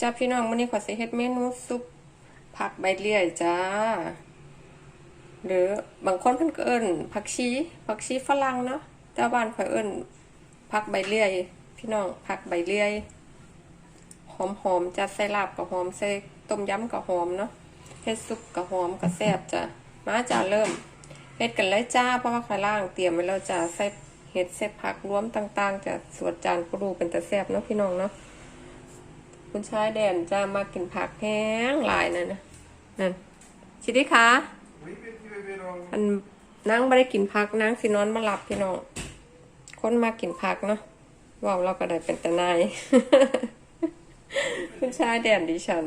จ้าพี่น้องวันนี้ขอสิเฮ็ดเมนูซุปผักใบเลื่อยจ้า หรือบางคนเพิ่นก็เอิ้นผักชีผักชีฝรั่งเนาะแต่บ้านข่อยเอิ้นผักใบเลื่อยพี่น้องผักใบเลื่อยหอมๆจะใส่ลาบก็หอมใส่ต้มยำก็หอมเนาะเฮ็ดซุปก็หอมก็แซ่บจ้ะมาจ้าเริ่มเฮ็ดกันเลยจ้าเพราะว่าข่อยล่างเตรียมไว้แล้วจ้าใส่เฮ็ดใส่ผักรวมต่างๆจ้ะสวดจานก็ดูเป็นตาแซ่บเนาะพี่น้องเนาะ คุณชายแดนจะมากินผักแห้งหลายนั่นนะนั่นชิดิคะ Oui, mais tu veux bien อันนั่งไม่ได้กินผักนั่งสินอนมาหลับพี่น้องคนมากินผักเนาะเว่าเราก็ได้เป็นตานายคุณชายแดนดิฉัน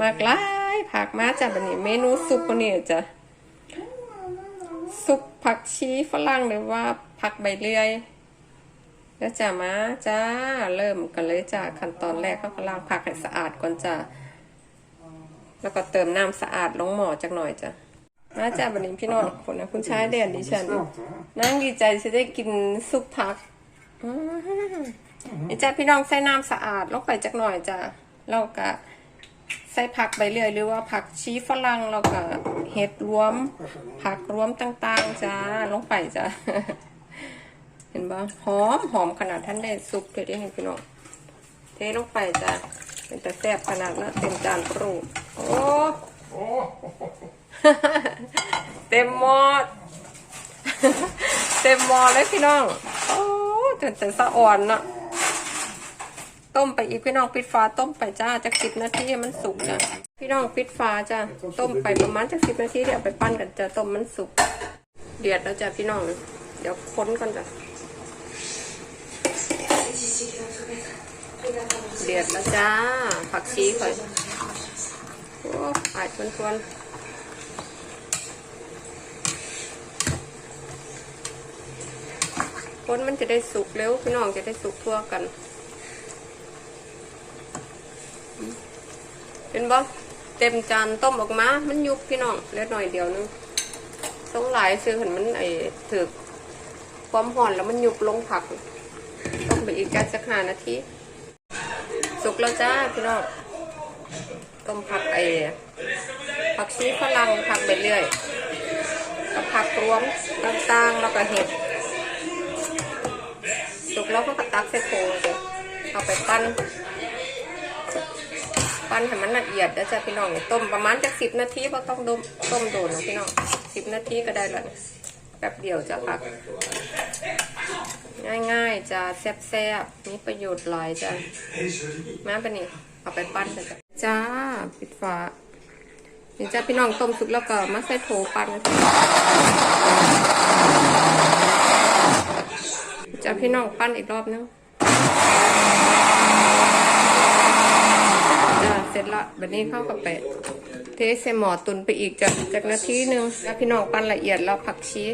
มากหลายผักมาจากบันนี้ เมนูซุปวันนี้จ้ะซุปผักชีฝรั่งหรือว่าผักใบเลื่อย แล้วจ้ามาจ้าเริ่มกันเลยจ้าขั้นตอนแรกเขาก็ล้างผักให้สะอาดก่อนจ้าแล้วก็เติมน้ำสะอาดลงหม้อจักหน่อยจ้ะมาจ้าบันนี้พี่น้องคนนะคุณชายแดนดิฉันนั่งดีใจจะได้กินซุปผักอืมนี่จ้าพี่น้องใส่น้ำสะอาดลงไปจักหน่อยจ้าแล้วก็ใส่ผักใบเลื่อยหรือว่าผักชีฝรั่งแล้วก็เห็ดรวม ผักรวมต่างๆจ้าลงไปจ้า เห็นบ่หอมหอมขนาดท่านได้ซุปเลยได้เห็นพี่น้องเทลงไปจ้ะเป็นแต่แซ่บขนาดนั้นเต็มจานปรุงโอ้เต็มหม้อเต็มหม้อเลยพี่น้องโอ้จนจะสะอ่อนเนาะต้มไปอีกพี่น้องปิดฟ้าต้มไปจ้าจากสิบนาทีมันสุกจ้ะพี่น้องปิดฟ้าจ้ะต้มไปประมาณจากสิบนาทีเดี๋ยวไปปั้นกันจ้ะต้มมันสุก เดือดแล้วจ้ะพี่น้อง เดี๋ยวค้นกันจ้ะ เดือดแล้วจ้า ผักชีค่อยโอ้หายทวนทวนคนมันจะได้สุกเร็วพี่น้องจะได้สุกทั่วกัน เป็นบ่เต็มจานต้มออกมา มันยุบพี่น้องเลือหน่อยเดียวนึงต้องหลายซื้อเห็นมันไอ้ถือความห่อนแล้วมันยุบลงผัก ต้มไปอีกจักสักห้านาทีสุกแล้วจ้าพี่น้องต้มผักไอ้ผักชีฝรั่งผักไปเรื่อยกับผักรวมต่างๆแล้วก็เห็ดสุกแล้วก็ตักใส่โถเลยเอาไปปั้นปั้นให้มันละเอียดแล้วจ้ะพี่น้องต้มประมาณจากสิบนาทีเพราะต้องต้มต้มโดนนะพี่น้องสิบนาทีก็ได้แล้วนะแป๊บเดียวจ้ะผัก ง่ายๆจะแซ่บๆมีประโยชน์หลายจ้ะมาไปนี่เอาไปปั้นกันจ้ะจ้าปิดฝานี่จ้าพี่น้องต้มสุกแล้วก็มาใส่โถปั้นจ้าพี่น้องปั้นอีกรอบนึงจ้าเสร็จละแบบนี้เข้ากับไปเทใส่หมอตุนไปอีกจากจากนาทีหนึ่งแล้วพี่น้องปั้นละเอียดแล้วผักชี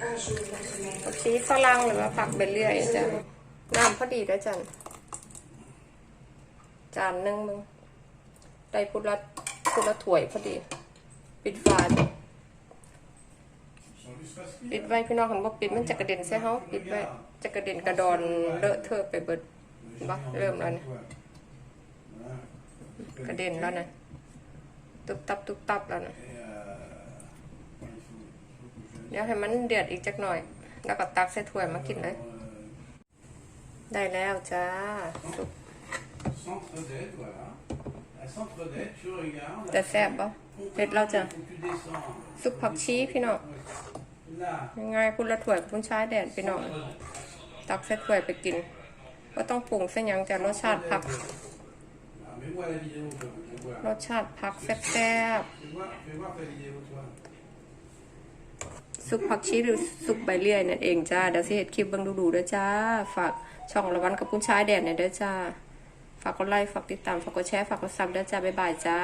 ผักชีฝรั่งหรือว่าผักเบลเลื่ยจ้ะน้ำพอดีแล้วจ้ะจานหนึ่งมึงได้พุดละพุดละถ้วยพอดี ปิดฝาปิดไว้พี่น้องคันบ่ปิดมันจะกระเด็นใส่เฮาปิดไว้จะกระเด็นกระดอนเลอะเทอะไปเบิดบ่เริ่มแล้วนะกระเด็นแล้วนะตุบตับตุบตับแล้วนะ ดี๋ยวให้มันเดือดอีกจักหน่อย แล้วก็ตักใส่ถ้วยมากินเลย ได้แล้วจ้าสุกจะแซ่บปะเผ็ดแล้วจ้ะ Tu descends ซุปผักชีพี่น้องง่ายๆพุ่นละถ้วยพุ่นชายแดดพี่น้องตักใส่ถ้วยไปกินก็ต้องปรุงเส้นยังจะรสชาติผัก รสชาติผักแซ่บๆ ซุปผักชีหรือซุปใบเลื่อยนั่นเองจ้าเดี๋ยวสิเห็ดคลิปเบิ่งดูๆเด้อจ้า ฝากช่องละวันกับปุ้นชายแดดเนี่ยเด้อจ้า ฝากกดไลค์ฝากติดตามฝากกดแชร์ฝากกดซับเด้อจ้าบ๊ายบายจ้า